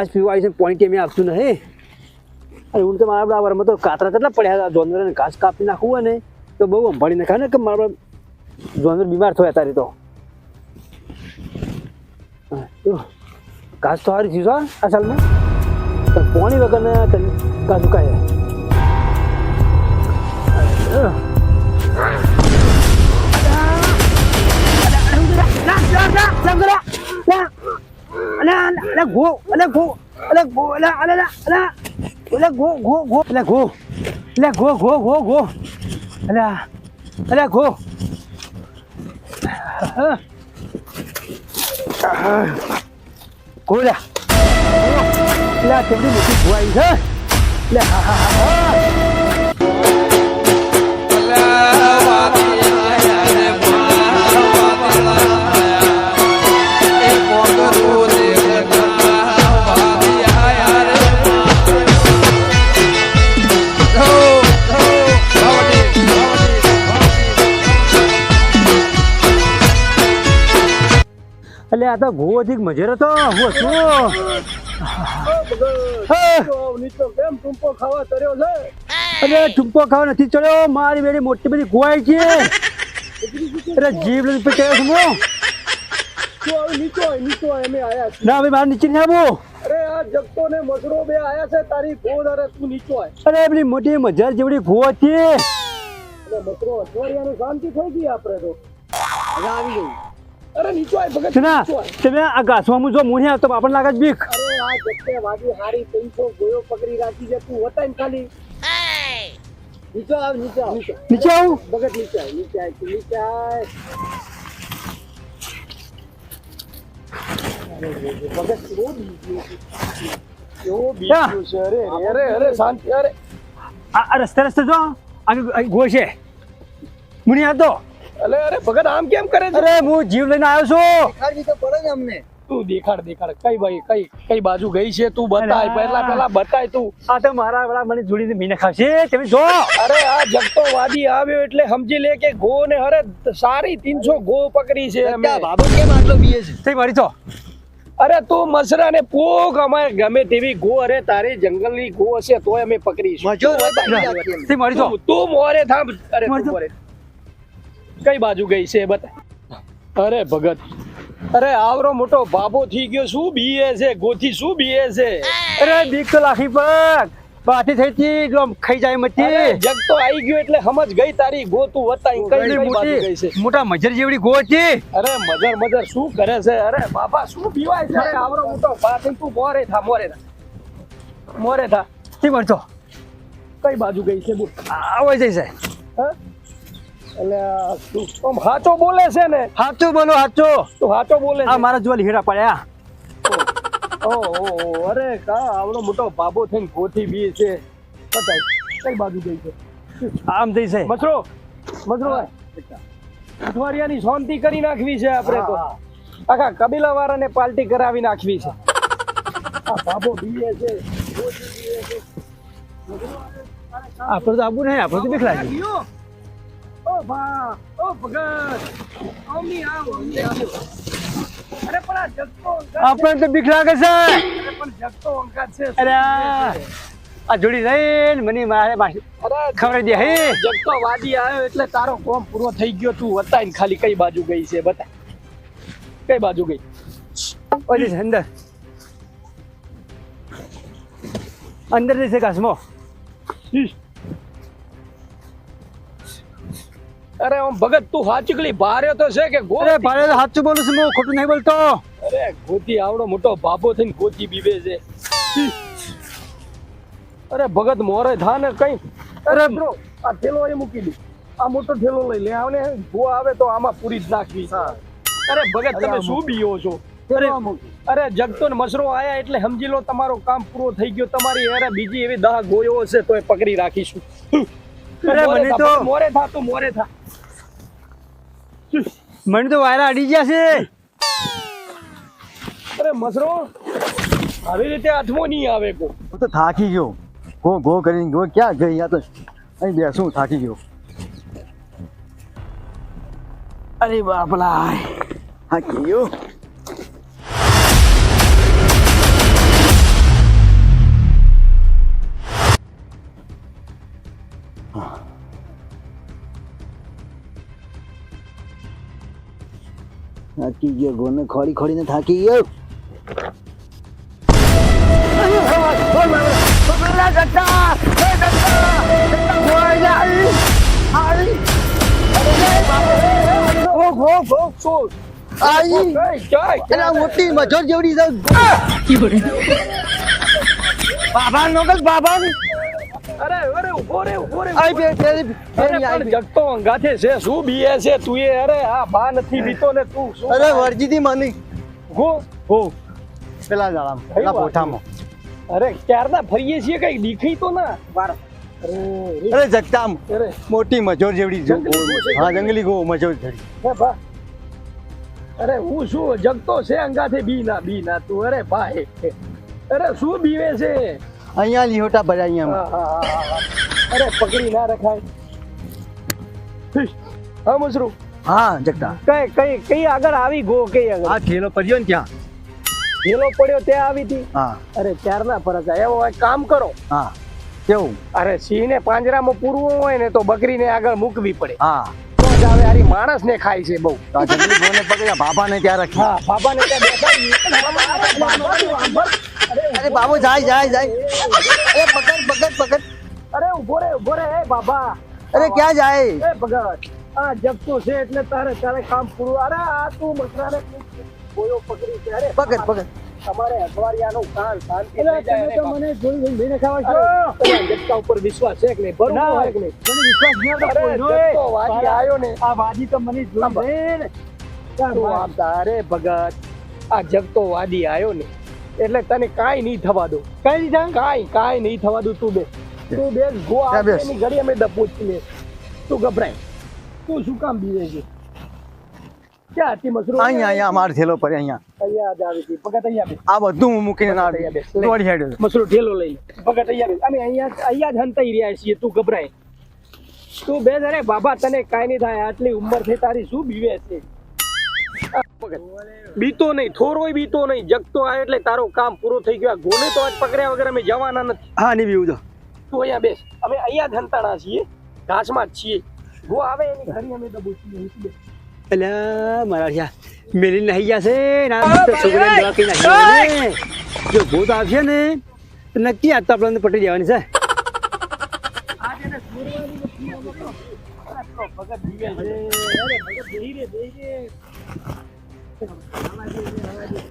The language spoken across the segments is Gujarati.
ઘાસ પીવા આવી છે પોણી ટેમે આપતું નહીં અરે હું તો મારા બરાબરમાં તો કાતરા કેટલા પડ્યા હતા જોનવરને ઘાસ કાપી નાખવું હોય ને તો બહુ સંભાળી નાખાય ને કે મારા જોનવર બીમાર થયા તારી તો ઘાસ તો સારી થયું હા આ સાલમાં પણ પોણી વગર ને ઘાસ ઉકાય અલે ગો અલે ગો અલે ગો અલે અલે અલે અલે ગો ગો ગો અલે ગો અલે ગો ગો ગો ગો અલે અલે ગો ગો લે લે કેવડી મોટી ભુવાઈ છે. લે હા હા હા હા. એટલે આ તો ભૂવો થી મજેરો તો હું શું? અરે ટુંપો ખાવા નથી ચડ્યો. મારી બેડી મોટી બધી ગોવાઈ છે. અરે જીભ લઈને પી ચડ્યો છું ના ભાઈ મારે નીચે આવું. અરે આ જગતો ને મસરો બે આયા છે તારી ગોદ અરે તું નીચો અરે પેલી મોટી મજાર જેવડી ગોવા છે. મસરો અઠવાડિયાનું શાંતિ થઈ ગઈ આપણે તો. આવી ગઈ. અરે નીચો આય ભગત ના તમે આ ઘાસમાં જો મું નહીં આવતો આપણને લાગે બીક. અરે આ જત્તે વાડી હારી પૈસો ગોયો પકડી રાખી છે તું હતા ને ખાલી. નીચો આવ નીચે આવ. નીચે આવું. ભગત નીચે આય નીચે આય નીચે આય ભગત કેવો બીજ્યો છે. છે અરે અરે અરે શાંતિ અરે. આ આ રસ્તે રસ્તે જો. આગળ ગોય છે. નહીં આવતો અલે અરે ભગત આમ કેમ કરે છે? અરે હું જીવ લઈને આવ્યો છું. તું દેખાડ દેખાડ. કઈ ભાઈ કઈ કઈ બાજુ ગઈ છે તું? બતાય પહેલા પહેલા બતાય તું. આ તો મારા વાળા મને જોડીને મીને ખાશે તમે જો. અરે આ જગતો વાદી આવ્યો એટલે સમજી લે કે ગો ને અરે સારી તીનસો ગો પકડી છે અમે. તે મારી તો અરે તું મસરા ને પોક અમારે ગમે તેવી ગો અરે તારી જંગલની ગો હશે તોય અમે પકડીશું. તું. તે મારી તો તું- તું મોરે થાંભ. અરે મોરે. કઈ બાજુ ગઈ છે બતા અરે ભગત. અરે આવરો મોટો બાબો થઈ ગયો શું બીએ છે ગોથી શું બીએ છે. અરે બીક તો લાખી પગ બાથી થઈ જો આમ ખાઈ જાય મતી જગ તો આવી ગયો એટલે સમજ ગઈ તારી ગો તું વતાઈ. કઈ બાજુ ગઈ છે? મોટા મજર જેવડી ગો હતી. અરે મજર મજર શું કરે છે? અરે બાપા શું પીવાય છે? અરે આવરો મોટો બાથી તું મોરે થા મોરે થા. મોરે થા. શું કરતો કઈ બાજુ ગઈ છે બોલ. આવો જઈ છે હા? એટલે આમ હાચો બોલે છે ને? હાચો બોલો હાચો. તું હાચો બોલે આ મારા જોવા હીરા પડ્યા. ઓ ઓ ઓ, અરે કા આવડો મોટો બાબો થઈને ગોથી બી છે. બતાય કઈ બાજુ ગઈ છે? આમ જઈ છે. મસરો મસરો અઠવાડિયાની શાંતિ કરી નાખવી છે આપણે તો. આખા કબીલા વાળાને પાર્ટી કરાવી નાખવી છે. આ બાબો બીએ છે. આપણે તો આવું નહીં આપણે તો બીક લાગે આવ્યો? ઓ ભા ઓ ભગત અમી આવો અમી આવો. અરે પણ આ જગતો અંકાત છે. આપણે તો બીક લાગે છે. અરે પણ જગતો છે. અરે આ જોડી રહીને મને મારે ખબર દે હે. જગતો વાદી આવ્યો એટલે તારો કોમ પૂરો થઈ ગયો. તું બતાય ખાલી કઈ બાજુ ગઈ છે બતા કઈ બાજુ ગઈ? ઓલી છે અંદર. અંદર જશે છે ઘાસમાં અરે આમ ભગત તું હાચકલી ભારે તો છે કે ગો અરે ભારે સાચું બોલું છું હું ખોટું નહીં બોલતો. અરે ગોતી આવડો મોટો બાબો થઈને ગોતી બીવે છે. અરે ભગત મોરે થા ને કઈ અરે બ્રો આ થેલો એ મૂકી દે. આ મોટો થેલો લઈ લે આવને ગો આવે તો આમાં પૂરી જ નાખવી. અરે ભગત તમે શું બીઓ છો? અરે અરે જગતો ને મસરો આયા એટલે સમજી લો તમારો કામ પૂરો થઈ ગયો તમારી અરે બીજી એવી દહ ગોયો હશે તો એ પકડી રાખીશું. અરે મોરે મને તો- મોરે થા તું મોરે થા. મને તો વાયરા અડી ગયા છે. અરે મસરો આવી રીતે હાથમો નહીં આવે કો હું તો થાકી ગયો. ગો ગો કરીને ગો ક્યાં ગઈ? આ તો અહીં બેસું થાકી ગયો. અરે બાપલા. થાકી ગયો થાકી ગયો ગોને ખોડી ખોડીને થાકી ગયો મોટી મજોર જેવડી બાબા નોકસ બાબા અરે અરે ઊભો રે ઊભો રે આઈ બે આઈ પણ જગતો અંગાથે છે. શું બીએ છે? તું એ અરે આ બા નથી બીતો ને તું શું અરે વરજીથી મની. ગો હો પેલા જાળામાં પેલા? પોઠામાં. અરે ક્યારના ફરીએ છીએ કઈ? દીખી તો ના. વાર અરે જગતામ. અરે. મોટી મજોર જેવડી હા જંગલી ગો મજોર જેવડી. બા. અરે હું શું? જગતો છે અંગાથે? બી ના બી ના તું. અરે ભાઈ અરે શું બીવે છે? અહીંયા લીહોટા ભર્યા હા. અરે પકડી ના રખાય. હા મસરૂ. હા જગતા કઈ કઈ કઈ આગળ આવી ગો કઈ આગળ? આ ઠેલો પડ્યો ને ત્યાં. ઠેલો પડ્યો ત્યાં આવી હતી? હા. અરે ત્યારના ફરક એવો કામ કરો. હા. કેવું? અરે સિંહ ને પાંજરામાં પૂરવું હોય ને તો બકરીને આગળ મૂકવી પડે. હા. તો આરી માણસ ને ખાય છે બહુ. જંગલી ગોને પકડ્યા બાબાને ત્યાં રાખી બાબા ને ત્યાં બેસાડીએ. અરે બાબુ જાય જાય જાય. અરે પકડ પકડ પકડ. અરે ઊભો રે ઊભો રે એ બાબા. અરે ક્યાં જાય? એ ભગત આ જગતો છે એટલે તારે તારે કામ પૂરું. અરે આ તું મસરાને કોયો પકડી છે. અરે પકડ પકડ. તમારે અઠવાડિયાનો કાન શાંતિ થઈ જાય. અરે ખાવા અરે, જગતા ઉપર વિશ્વાસ છે કે નહીં? ભરવું હોય કે નહીં? અરે જગતો વાજી આયો ને. આ વાદી તો મને જોઈ ને તું તારે ભગત? આ જગતો વાદી આયો ને. એટલે તને કાંઈ નહીં થવા દો કઈ થાય? કાંઈ કાંઈ નહીં થવા દો તું બે. તું બે ગો ત્યાં ઘડી અમે દપોચી લે તું ગભરાય. તું શું કામ બીવે છે? ક્યાં હતી મશરૂમ અહીંયા અહીંયા માર થેલો પડે અહીંયા. અહીંયા જ આવી હતી ભગત અહીંયા બે આ બધું હું મૂકીને ના અહીંયા બે દોડી હેડ. મશરૂમ ઢેલો લઈ લે. અહીંયા બેસ. અમે અહીંયા અહીંયા જ હંતાઈ રહ્યા છીએ. તું ગભરાય. તું બે અરે બાબા તને કાંઈ નહીં થાય. આટલી ઉંમર થઈ તારી શું બીવે છે? બીતો નહીં થોડોય બીતો નહીં જગતો આ એટલે તારો કામ પૂરો થઈ ગયો. આ ગોને તો આજ પકડ્યા વગર અમે જવાના નથી. હા નહીં બીવું તો તું અહીંયા બેસ. અમે અહીંયા ધંતાણા છીએ ઘાસમાં જ છીએ. ગો આવે એની ઘરી અમે દબોચીએ બેસ. મારા છે મેલી નહીં ના દવા કઈ નાખી જો ભૂત આવશે ને નક્કી આજ તો આપણને પટી જવાની છે. ભગત જીવે ધીરે ધીરે ભગત બેહી રે બેહી રે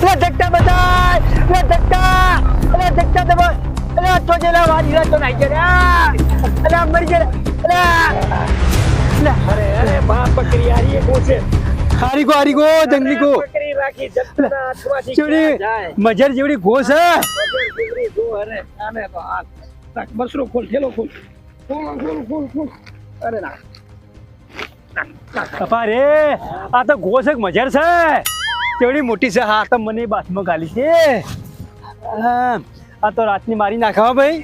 અરે ધક્કા બતાય અરે ધક્કા અરે ધક્કા દબો અરે તો જેલા વાજી રે તો નાઈ ગયા અરે મરી ગયા અરે અરે અરે બા પકડી આરી એ કોશે હારી ગો હારી ગો જંગલી ગો પકડી રાખી જગતના હાથમાંથી જેવડી ક્યાં જાય મજર જેવડી ઘોષ હે રાખ, બસરો ખોલ ઠેલો ખોલ. ખોલ ખોલ ખોલ ખોલ. અરે ના. કપા રે આ તો એક મજર છે. કેવડી મોટી છે. હા તો મને બાથમાં ગાલી છે. આ તો રાતની મારી નાખવા ભાઈ.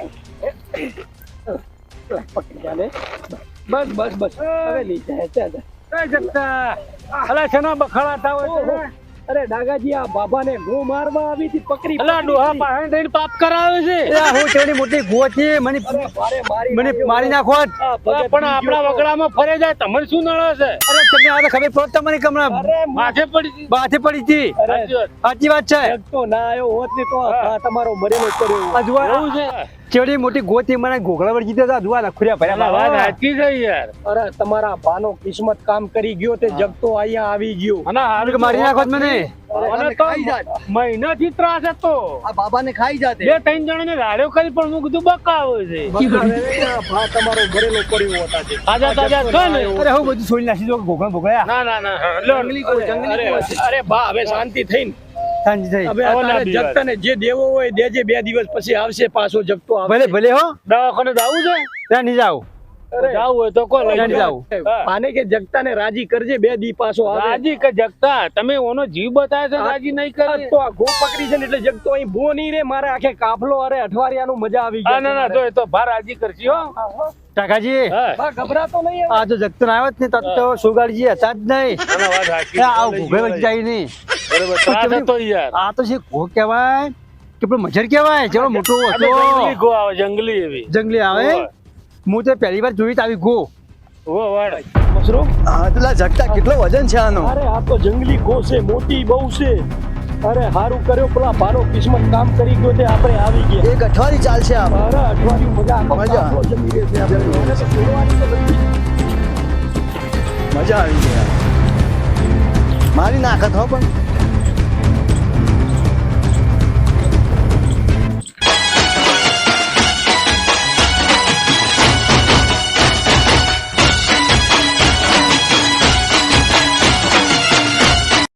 બસ બસ બસ. હવે લઈ જાય જગતા. અલા શેના બખડાતા હોય. છે? અરે ડાગાજી આ બાબાને ગો મારવા આવી હતી પકડી અલા ડોહા પાહણ થઈને પાપ કરાવે છે. આ હું કેવડી મોટી ગો છે મને મને મારી નાખો પણ આપણા વગડામાં ફરે જાય તમને શું નડે છે? અરે તમે આ તો ખબર પડત તમને કમણા માથે પડી માથે પડી હતી. સાચી વાત. છે. તો ના આવ્યો હોત ને તો તમારો મરેલો કર્યો આ એવું છે? કેવડી મોટી ગોતી મને ઘોઘલા પર જીતે હતા જુઓ લખુરિયા ભર્યા વાત. સાચી છે યાર. અરે તમારા ભાનો કિસ્મત કામ કરી ગયો તે જગતો અહીંયા આવી ગયો. અને હારું મારી નાખો મને. મને તો ત્રાસ હતો. આ બાબાને ખાઈ જાતે. બે ત્રણ જણાને રાડ્યો કરી પણ હું કીધું બકાવે છે. તમારો મરેલો કર્યો હતા તે. તાજા તાજા છો ને અરે હું બધું છોડી નાખી દો ઘોઘલા ભોગળ્યા? ના ના ના. લો. અરે અરે બા હવે શાંતિ થઈને. થઈ. હવે આવો ના અત્યારે દિવસ. જગતાને જે દેવો હોય દેજે બે દિવસ પછી આવશે પાછો જગતો આવશે. ભલે ભલે હો. દવાખાને જવું છે? ત્યાં નહીં જાવ જાવું હોય તો કોઈ લઈ ત્યાં જાઓ. જાવ. હા. પાને રાજી કરજે બે દી પાછો રાજી કે જગતા? તમે ઓનો જીવ બતાવે છે આ- રાજી નહીં કરે? તો આ ગો પકડી છે ને એટલે જગતો અહીં ભો નહીં રે મારે આખે કાફલો અરે અઠવાડિયાનું મજા આવી ગઈ ના ના તો એ તો ભા રાજી કરશી હો. કાકાજી ગભરાતો નહીં આ જો જગતો આવ્યો જ ને તત તો સુગાડજી હતા જ નહીં. ના, ના, વાત સાચી. આ ઘોઘલા વચ્ચે જાય નહીં. બરોબર ત્રાસ યાર. આ તો છે ઘો કહેવાય કે પેલો મજર કહેવાય જેવો મોટો હતો. આવે જંગલી એવી. જંગલી આવે? હું તો પહેલી વાર જોઈ આવી ગો. ઓ વાડ મસરો હા પેલા જગતા કેટલો વજન છે આનો? અરે આ તો જંગલી ગો છે મોટી બહુ છે. અરે હારું કર્યો પેલા ભારો કિસ્મત કામ કરી ગયો તે આપણે આવી ગયા. એક અઠવાડિયું ચાલશે આ અરે અઠવાડિયું મજા મજા. આવી. ગઈ મારી નાખત હો પણ.